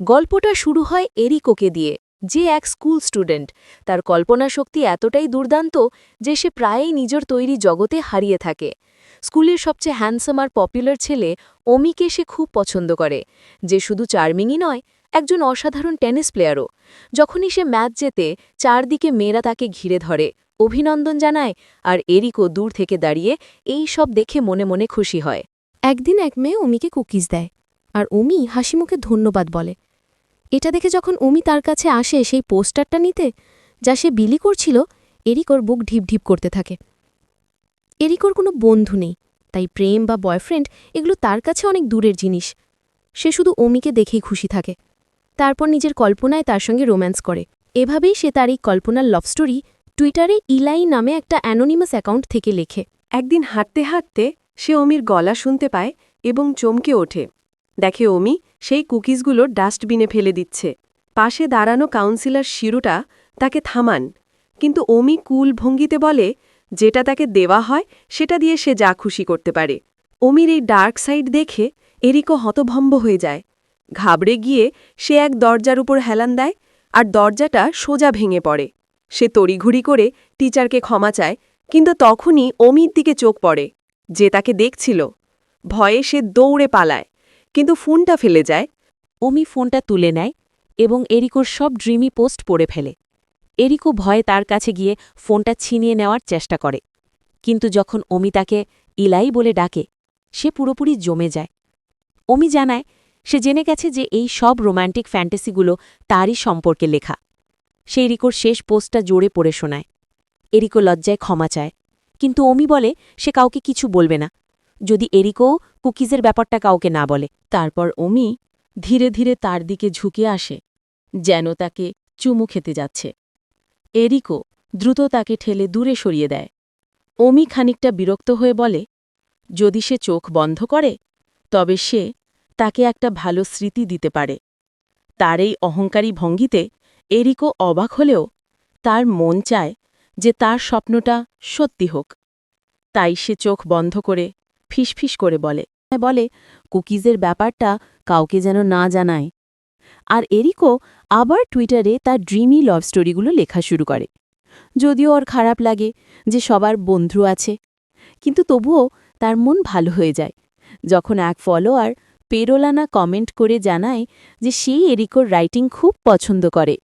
গল্পটা শুরু হয় এরিকোকে দিয়ে, যে এক স্কুল স্টুডেন্ট। তার কল্পনা শক্তি এতটাই দুর্দান্ত যে সে প্রায়ই নিজের তৈরি জগতে হারিয়ে থাকে। স্কুলের সবচেয়ে হ্যান্ডসাম আর পপুলার ছেলে অমিকে সে খুব পছন্দ করে, যে শুধু চার্মিংই নয়, একজন অসাধারণ টেনিস প্লেয়ারও। যখনই সে ম্যাচ জেতে, চারদিকে মেয়েরা তাকে ঘিরে ধরে, অভিনন্দন জানায় আর এরিকো দূর থেকে দাঁড়িয়ে এই সব দেখে মনে মনে খুশি হয়। একদিন এক মেয়ে অমিকে কুকিজ দেয়, আর অমি হাসিমুখে ধন্যবাদ বলে। এটা দেখে যখন অমি তার কাছে আসে, সেই পোস্টারটা নিতে, যা সে বিলি করছিল, এরিকোর বুক ঢিপ ঢিপ করতে থাকে। এরিকোর কোনো বন্ধু নেই, তাই প্রেম বা বয়ফ্রেন্ড এগুলো তার কাছে অনেক দূরের জিনিস। সে শুধু অমিকে দেখেই খুশি থাকে। তারপর নিজের কল্পনায় তার সঙ্গে রোম্যান্স করে। এভাবেই সে তার এই কল্পনার লাভ স্টোরি টুইটারে ইলাই নামে একটা অ্যানোনিমাস অ্যাকাউন্ট থেকে লেখে। একদিন হাঁটতে হাঁটতে সে অমির গলা শুনতে পায় এবং চমকে ওঠে। দেখে অমি সেই কুকিজগুলো ডাস্টবিনে ফেলে দিচ্ছে। পাশে দাঁড়ানো কাউন্সিলর শিরুটা তাকে থামান, কিন্তু অমি কুল ভঙ্গিতে বলে, যেটা তাকে দেওয়া হয়, সেটা দিয়ে সে যা খুশি করতে পারে। অমির এই ডার্ক সাইড দেখে এরিকো হতভম্ব হয়ে যায়। ঘাবড়ে গিয়ে সে এক দরজার উপর হেলান দেয় আর দরজাটা সোজা ভেঙে পড়ে। সে তড়িঘুড়ি করে টিচারকে ক্ষমা চায়, কিন্তু তখনই অমির দিকে চোখ পড়ে, যে তাকে দেখছিল। ভয়ে সে দৌড়ে পালায়। কিন্তু ফোনটা ফেলে যায়। অমি ফোনটা তুলে নেয় এবং এরিকোর সব ড্রিমি পোস্ট পড়ে ফেলে। এরিকো ভয়ে তার কাছে গিয়ে ফোনটা ছিনিয়ে নেওয়ার চেষ্টা করে। কিন্তু যখন অমি তাকে ইলাই বলে ডাকে, সে পুরোপুরি জমে যায়। অমি জানায়, সে জেনে গেছে যে এই সব রোম্যান্টিক ফ্যান্টাসিগুলো তারই সম্পর্কে লেখা। সে এরিকোর শেষ পোস্টটা জোরে পড়ে শোনায়। এরিকো লজ্জায় ক্ষমা চায়। কিন্তু অমি বলে, সে কাউকে কিছু বলবে না। যদি এরিকো কুকিজের ব্যাপারটা কাউকে না বলে। তারপর অমি ধীরে ধীরে তার দিকে ঝুঁকে আসে, যেন তাকে চুমু খেতে যাচ্ছে। এরিকো দ্রুত তাকে ঠেলে দূরে সরিয়ে দেয়। অমি খানিকটা বিরক্ত হয়ে বলে, যদি সে চোখ বন্ধ করে, তবে সে তাকে একটা ভালো স্মৃতি দিতে পারে। তার এই অহংকারী ভঙ্গিতে এরিকো অবাক হলেও তার মন চায় যে তার স্বপ্নটা সত্যি হোক। তাই সে চোখ বন্ধ করে ফিসফিস করে বলে। বলে, কুকিজের ব্যাপারটা কাউকে যেন না জানায়। আর এরিকো আবার টুইটারে তার ড্রিমি লাভ স্টোরিগুলো লেখা শুরু করে। যদিও ওর খারাপ লাগে যে সবার বন্ধু আছে, কিন্তু তবুও তার মন ভালো হয়ে যায়। যখন এক ফলোয়ার পেরোলানা কমেন্ট করে জানায় যে সেই এরিকোর রাইটিং খুব পছন্দ করে।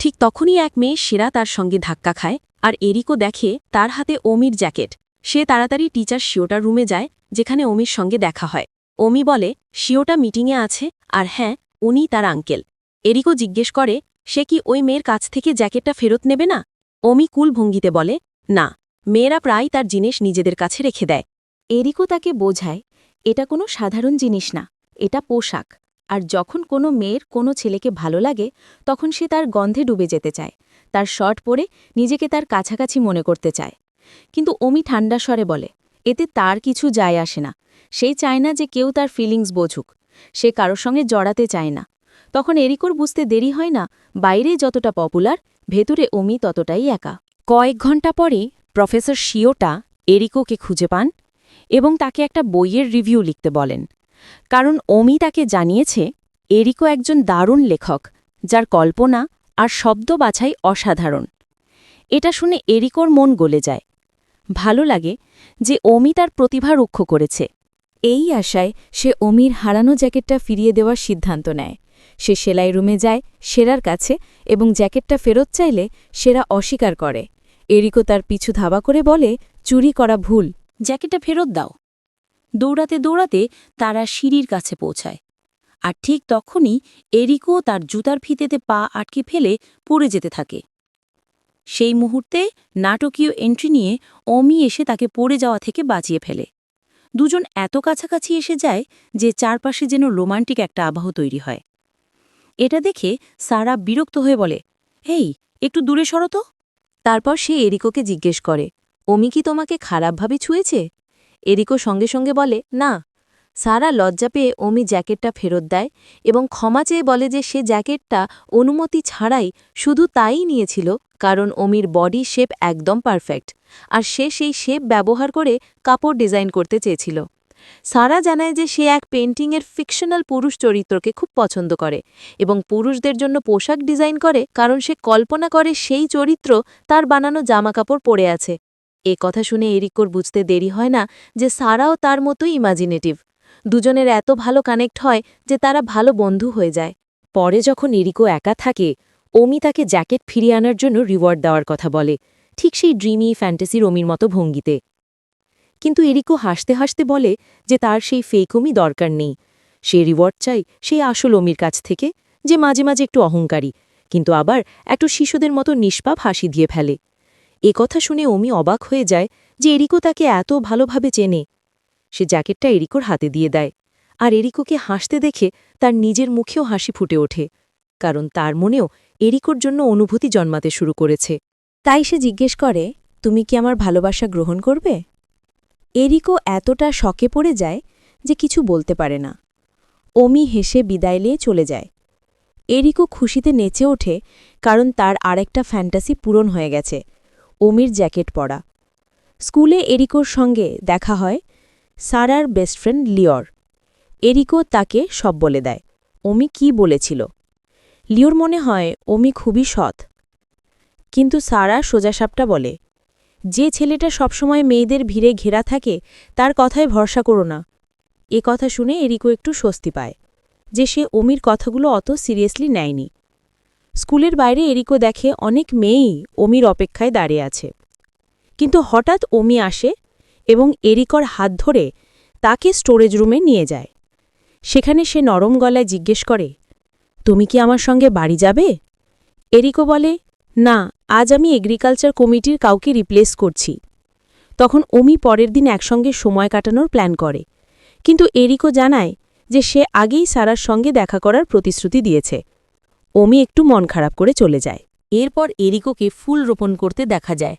ঠিক তখনই এক মেয়ে সেরা তার সঙ্গে ধাক্কা খায় আর এরিকো দেখে তার হাতে অমির জ্যাকেট। সে তাড়াতাড়ি টিচার শিওটার রুমে যায়, যেখানে অমির সঙ্গে দেখা হয়। অমি বলে, শিওটা মিটিংয়ে আছে, আর হ্যাঁ উনি তার আঙ্কেল। এরিকো জিজ্ঞেস করে, সে কি ওই মেয়ের কাছ থেকে জ্যাকেটটা ফেরত নেবে না? অমি কুল ভঙ্গিতে বলে, না, মেয়েরা প্রায় তার জিনিস নিজেদের কাছে রেখে দেয়। এরিকো তাকে বোঝায়, এটা কোনো সাধারণ জিনিস না, এটা পোশাক। আর যখন কোনো মেয়ের কোনো ছেলেকে ভালো লাগে, তখন সে তার গন্ধে ডুবে যেতে চায়। তার শর্ট পরে নিজেকে তার কাছাকাছি মনে করতে চায়। কিন্তু অমি ঠান্ডা স্বরে বলে, এতে তার কিছু যায় আসে না। সে চায় না যে কেউ তার ফিলিংস বোঝুক। সে কারোর সঙ্গে জড়াতে চায় না। তখন এরিকোর বুঝতে দেরি হয় না, বাইরে যতটা পপুলার ভেতরে অমি ততটাই একা। কয়েক ঘণ্টা পরে প্রফেসর শিওটা এরিকোকে খুঁজে পান এবং তাকে একটা বইয়ের রিভিউ লিখতে বলেন। কারণ অমি তাকে জানিয়েছে, এরিকো একজন দারুণ লেখক, যার কল্পনা আর শব্দ বাছাই অসাধারণ। এটা শুনে এরিকোর মন গলে যায়। ভালো লাগে যে অমি তার প্রতিভা রুক্ষ করেছে। এই আশায় সে অমির হারানো জ্যাকেটটা ফিরিয়ে দেওয়ার সিদ্ধান্ত নেয়। সে সেলাই রুমে যায়, সেরার কাছে এবং জ্যাকেটটা ফেরত চাইলে সেরা অস্বীকার করে। এরিকো তার পিছু ধাবা করে বলে, চুরি করা ভুল। জ্যাকেটটা ফেরত দাও। দৌড়াতে দৌড়াতে তারা সিঁড়ির কাছে পৌঁছায়। আর ঠিক তখনই এরিকো তার জুতার ফিতেতে পা আটকে ফেলে পড়ে যেতে থাকে। সেই মুহূর্তে নাটকীয় এন্ট্রি নিয়ে অমি এসে তাকে পড়ে যাওয়া থেকে বাঁচিয়ে ফেলে। দুজন এত কাছাকাছি এসে যায় যে চারপাশে যেন রোমান্টিক একটা আবহ তৈরি হয়। এটা দেখে সারা বিরক্ত হয়ে বলে, এই, একটু দূরে সরো তো। তারপর সে এরিকোকে জিজ্ঞেস করে, অমি কি তোমাকে খারাপভাবে ছুঁয়েছে? এরিকো সঙ্গে সঙ্গে বলে, না, সারা লজ্জা পেয়ে অমি জ্যাকেটটা ফেরত দেয় এবং ক্ষমা চেয়ে বলে যে সে জ্যাকেটটা অনুমতি ছাড়াই শুধু তাই নিয়েছিল। কারণ অমির বডি শেপ একদম পারফেক্ট। আর সে সেই শেপ ব্যবহার করে কাপড় ডিজাইন করতে চেয়েছিল। সারা জানায় যে সে এক পেন্টিংয়ের ফিকশনাল পুরুষ চরিত্রকে খুব পছন্দ করে এবং পুরুষদের জন্য পোশাক ডিজাইন করে কারণ সে কল্পনা করে সেই চরিত্র তার বানানো জামাকাপড় পরে আছে। এ কথা শুনে এরিকোর বুঝতে দেরি হয় না যে সারাও তার মতোই ইমাজিনেটিভ দুজনের এত ভালো কানেক্ট হয় যে তারা ভালো বন্ধু হয়ে যায়। পরে যখন এরিকো একা থাকে ওমি তাকে জ্যাকেট ফিরিয়ে আনার জন্য রিওয়ার্ড দেওয়ার কথা বলে। ঠিক সেই ড্রিমি ফ্যান্টাসি রমির মতো ভঙ্গিতে। কিন্তু এরিকো হাসতে হাসতে বলে যে তার সেই ফেকমি দরকার নেই। সে রিওয়ার্ড চাই সেই আসল ওমির কাছ থেকে, যে মাঝে মাঝে একটু অহংকারী, কিন্তু আবার একটু শিশুদের মতো নিষ্পাপ হাসি দিয়ে ফেলে। এ কথা শুনে ওমি অবাক হয়ে যায় যে এরিকো তাকে এত ভালোভাবে চেনে। সে জ্যাকেটটা এরিকোর হাতে দিয়ে দেয়। আর এরিকোকে হাসতে দেখে তার নিজের মুখেও হাসি ফুটে ওঠে। কারণ তার মনেও এরিকোর জন্য অনুভূতি জন্মাতে শুরু করেছে। তাই সে জিজ্ঞেস করে, তুমি কি আমার ভালোবাসা গ্রহণ করবে? এরিকো এতটা শকে পড়ে যায় যে কিছু বলতে পারে না। অমি হেসে বিদায় নিয়ে চলে যায়। এরিকো খুশিতে নেচে ওঠে কারণ তার আরেকটা ফ্যান্টাসি পূরণ হয়ে গেছে অমির জ্যাকেট পরা। স্কুলে এরিকোর সঙ্গে দেখা হয় সারার বেস্ট ফ্রেন্ড লিওর। এরিকো তাকে সব বলে দেয়। অমি কি বলেছিল? লিওর মনে হয় ওমি খুবই সৎ। কিন্তু সারা সোজাসাপটা বলে, যে ছেলেটা সবসময় মেয়েদের ভিড়ে ঘেরা থাকে, তার কথায় ভরসা করো না। এ কথা শুনে এরিকো একটু স্বস্তি পায় যে সে অমির কথাগুলো অত সিরিয়াসলি নেয়নি। স্কুলের বাইরে এরিকো দেখে অনেক মেয়েই অমির অপেক্ষায় দাঁড়িয়ে আছে। কিন্তু হঠাৎ অমি আসে এবং এরিকর হাত ধরে তাকে স্টোরেজ রুমে নিয়ে যায়। সেখানে সে নরম গলায় জিজ্ঞেস করে তুমি কি আমার সঙ্গে বাড়ি যাবে? এরিকো বলে, না, আজ আমি এগ্রিকালচার কমিটির কাউকে রিপ্লেস করছি। তখন অমি পরের দিন একসঙ্গে সময় কাটানোর প্ল্যান করে। কিন্তু এরিকো জানায় যে সে আগেই সারার সঙ্গে দেখা করার প্রতিশ্রুতি দিয়েছে। অমি একটু মন খারাপ করে চলে যায়। এরপর এরিকোকে ফুল রোপণ করতে দেখা যায়।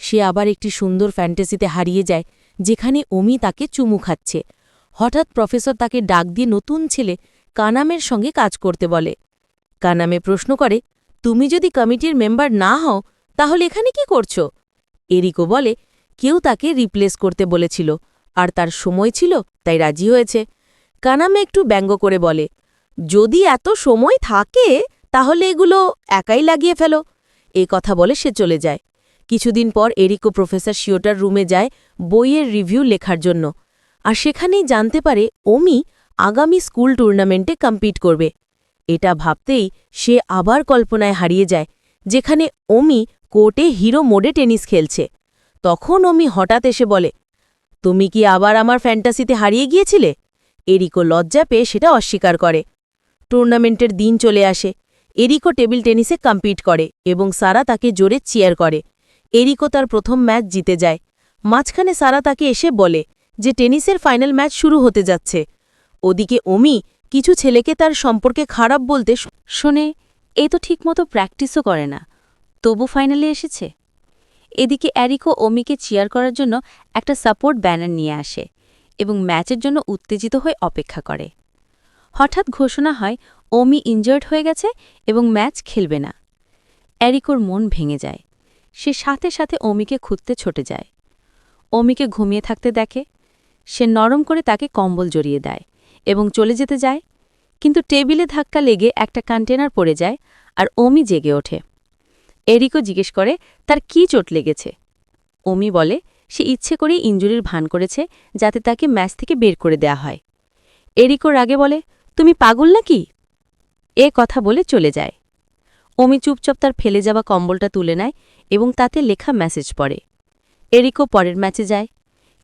সে আবার একটি সুন্দর ফ্যান্টাসিতে হারিয়ে যায়, যেখানে অমি তাকে চুমু খাচ্ছে। হঠাৎ প্রফেসর তাকে ডাক দিয়ে নতুন ছেলে কানামের সঙ্গে কাজ করতে বলে। কানামে প্রশ্ন করে, তুমি যদি কমিটির মেম্বার না হও, তাহলে এখানে কি করছ? এরিকো বলে, কেউ তাকে রিপ্লেস করতে বলেছিল, আর তার সময় ছিল, তাই রাজি হয়েছে। কানামে একটু ব্যঙ্গ করে বলে, যদি এত সময় থাকে, তাহলে এগুলো একাই লাগিয়ে ফেলো। এ কথা বলে সে চলে যায়। কিছুদিন পর এরিকো প্রফেসর শিওটার রুমে যায় বইয়ের রিভিউ লেখার জন্য। আর সেখানেই জানতে পারে, ওমি আগামী স্কুল টুর্নামেন্টে কম্পিট করবে। এটা ভাবতেই সে আবার কল্পনায় হারিয়ে যায়, যেখানে ওমি কোর্টে হিরো মোডে টেনিস খেলছে। তখন ওমি হঠাৎ এসে বলে, তুমি কি আবার আমার ফ্যান্টাসিতে হারিয়ে গিয়েছিলে? এরিকো লজ্জা পেয়ে সেটা অস্বীকার করে। টুর্নামেন্টের দিন চলে আসে। এরিকো টেবিল টেনিসে কম্পিট করে এবং সারা তাকে জোরে চিয়ার করে। এরিকো তার প্রথম ম্যাচ জিতে যায়। মাঝখানে সারা তাকে এসে বলে যে টেনিসের ফাইনাল ম্যাচ শুরু হতে যাচ্ছে। ওদিকে ওমি কিছু ছেলেকে তার সম্পর্কে খারাপ বলতে শোনে, এ তো ঠিকমতো প্র্যাকটিসও করে না। তবু ফাইনালে এসেছে। এদিকে অ্যারিকো ওমিকে চিয়ার করার জন্য একটা সাপোর্ট ব্যানার নিয়ে আসে এবং ম্যাচের জন্য উত্তেজিত হয়ে অপেক্ষা করে। হঠাৎ ঘোষণা হয় ওমি ইনজার্ড হয়ে গেছে এবং ম্যাচ খেলবে না। অ্যারিকোর মন ভেঙে যায়। সে সাথে সাথে ওমিকে খুঁজতে ছুটে যায়। ওমিকে ঘুমিয়ে থাকতে দেখে। সে নরম করে তাকে কম্বল জড়িয়ে দেয়। এবং চলে যেতে যায়। কিন্তু টেবিলে ধাক্কা লেগে একটা কন্টেনার পড়ে যায় আর ওমি জেগে ওঠে। এরিকো জিজ্ঞেস করে, তার কি চোট লেগেছে? ওমি বলে, সে ইচ্ছে করেই ইঞ্জুরির ভান করেছে যাতে তাকে ম্যাচ থেকে বের করে দেয়া হয়। এরিকো রাগে বলে, তুমি পাগল নাকি? এ কথা বলে চলে যায়। ওমি চুপচাপ তার ফেলে যাওয়া কম্বলটা তুলে নেয় এবং তাতে লেখা মেসেজ পড়ে। এরিকো পরের ম্যাচে যায়।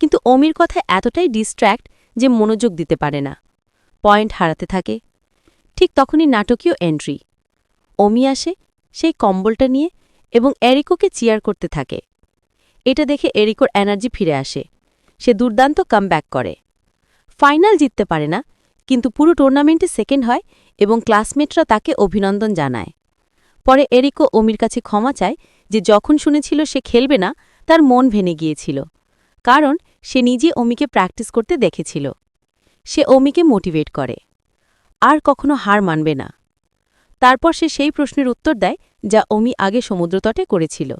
কিন্তু ওমির কথা এতটাই ডিস্ট্র্যাক্ট যে মনোযোগ দিতে পারে না। পয়েন্ট হারাতে থাকে। ঠিক তখনই নাটকীয় এন্ট্রি। ওমি আসে সেই কম্বলটা নিয়ে এবং এরিকোকে চিয়ার করতে থাকে। এটা দেখে এরিকোর এনার্জি ফিরে আসে। সে দুর্দান্ত কামব্যাক করে। ফাইনাল জিততে পারে না, কিন্তু পুরো টুর্নামেন্টে সেকেন্ড হয় এবং ক্লাসমেটরা তাকে অভিনন্দন জানায়। পরে এরিকো ওমির কাছে ক্ষমা চায় যে যখন শুনেছিল সে খেলবে না, তার মন ভেঙে গিয়েছিল। কারণ সে নিজে অমিকে প্র্যাকটিস করতে দেখেছিল। সে অমিকে মোটিভেট করে। আর কখনো হার মানবে না। তারপর সে সেই প্রশ্নের উত্তর দেয়, যা অমি আগে সমুদ্রতটে করেছিল।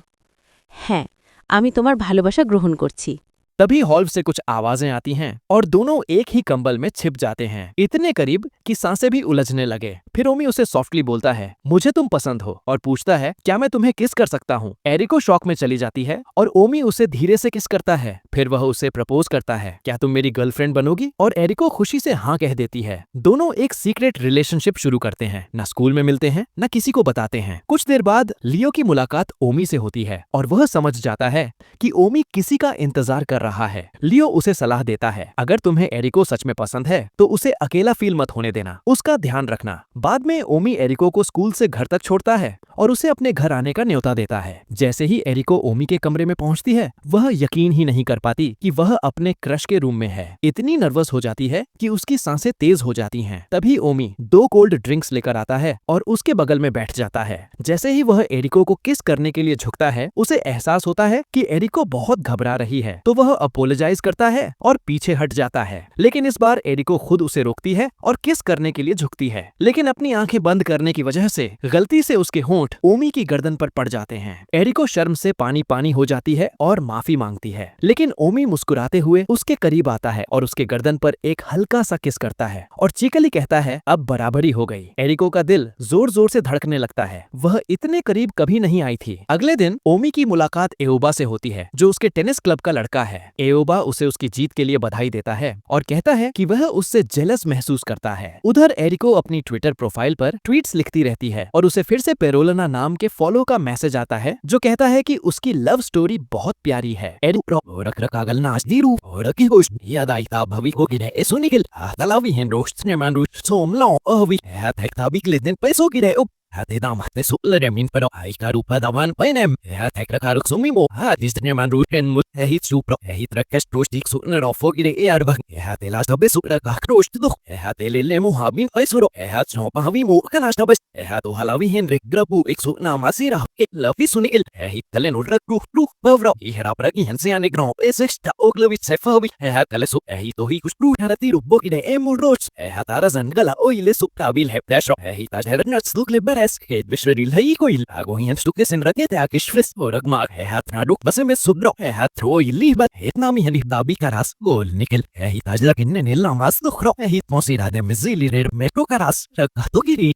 হ্যাঁ আমি তোমার ভালোবাসা গ্রহণ করছি। तभी हॉल्व से कुछ आवाज़ें आती हैं और दोनों एक ही कंबल में छिप जाते हैं। इतने करीब कि साँसें भी उलझने लगे। फिर ओमी उसे सॉफ्टली बोलता है, मुझे तुम पसंद हो। और पूछता है, क्या मैं तुम्हें किस कर सकता हूँ? एरिको शॉक में चली जाती है और ओमी उसे धीरे से किस करता है। फिर वह उसे प्रपोज करता है, क्या तुम मेरी गर्लफ्रेंड बनोगी? और एरिको खुशी से हाँ कह देती है। दोनों एक सीक्रेट रिलेशनशिप शुरू करते हैं। न स्कूल में मिलते हैं, न किसी को बताते हैं। कुछ देर बाद लियो की मुलाकात ओमी से होती है और वह समझ जाता है कि ओमी किसी का इंतज़ार कर रहा है। लियो उसे सलाह देता है, अगर तुम्हें एरिको सच में पसंद है तो उसे अकेला फील मत होने देना। उसका ध्यान रखना। बाद में ओमी एरिको को स्कूल से घर तक छोड़ता है और उसे अपने घर आने का न्योता देता है। जैसे ही एरिको ओमी के कमरे में पहुँचती है, वह यकीन ही नहीं कर पाती कि वह अपने क्रश के रूम में है। इतनी नर्वस हो जाती है कि उसकी साँसें तेज हो जाती हैं। तभी ओमी दो कोल्ड ड्रिंक्स लेकर आता है और उसके बगल में बैठ जाता है। जैसे ही वह एरिको को किस करने के लिए झुकता है, उसे एहसास होता है कि एरिको बहुत घबरा रही है तो वह अपोलोजाइज करता है और पीछे हट जाता है। लेकिन इस बार एरिको खुद उसे रोकती है और किस करने के लिए झुकती है। लेकिन अपनी आँखें बंद करने की वजह से, गलती से उसके होंठ ओमी की गर्दन पर पड़ जाते हैं। एरिको शर्म से पानी पानी हो जाती है और माफ़ी मांगती है। लेकिन ओमी मुस्कुराते हुए उसके करीब आता है और उसके गर्दन पर एक हल्का सा किस करता है और चीकली कहता है, अब बराबरी हो गई। एरिको का दिल ज़ोर ज़ोर से धड़कने लगता है। वह इतने करीब कभी नहीं आई थी। अगले दिन ओमी की मुलाकात एओबा से होती है, जो उसके टेनिस क्लब का लड़का है। एओबा उसे उसकी जीत के लिए बधाई देता है और कहता है कि वह उससे जेलस महसूस करता है। उधर एरिको अपनी ट्विटर प्रोफ़ाइल पर ट्वीट्स लिखती रहती है और उसे फिर से पेरोलना नाम के फॉलो का मैसेज आता है, जो कहता है कि उसकी लव स्टोरी बहुत प्यारी है। Hätidam, te sullere min pero the padavan painem. Ja tekrakaruk sumimo, ha distrneman ruken mut ehit supro, ehit rakkes trustik sunnero fogire earvan. Ja te las tabe supra kakrust duh. Ja te lille muhabin aisuro, ja chopahavi mu kalas tabes. Ja to halavi henrik grabu ik sunna masira. Ik lafi sunil, ehit telen urrak ruh ruh bavra. Ihra pragi hensian igno, esesta oglavit sefavi. Ja tele sup ehit ohi kuspru haratiru bogide emul rots. Ja tarazan gala oile sup kabil heptashro. Ehit ashernats dugle bere Eskedvisverillhei koilhagohien stukesen raketeakis frisvoragmaa hehatraduk basemes subro hehatro illibat hetnamien ihdabikaras golnikel hehitajlakinnen illamas duhro ehitmosirade mizilirer mekokaras rakahtogiri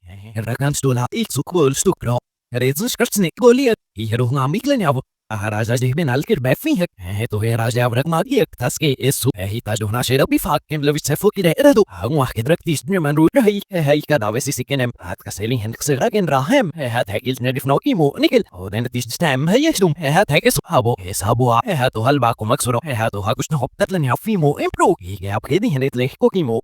rakanstula iksukol stukro Redzis kaštsnik goliet, hieruhnamiklenjavu, Rázsás-Dékben megfihet, to je rázsávrak mágiek, taszké és szú, ehítás dohnáséra bifák, kemlövis se fog ide eredó, háguak kedrek tíz nyomán rúra hely, hely kadávesz iszikenem, hát kaszéli henk szöragen ráhem, hát hekilt nerif no imó, nikil, hoden tíz nem helyes dum, hát hekes hábó, és hábóa, hát a halbáko maxoro, hát a hakus no hoptatlen hafimó, impró, így a kedéhenet lehko kimó.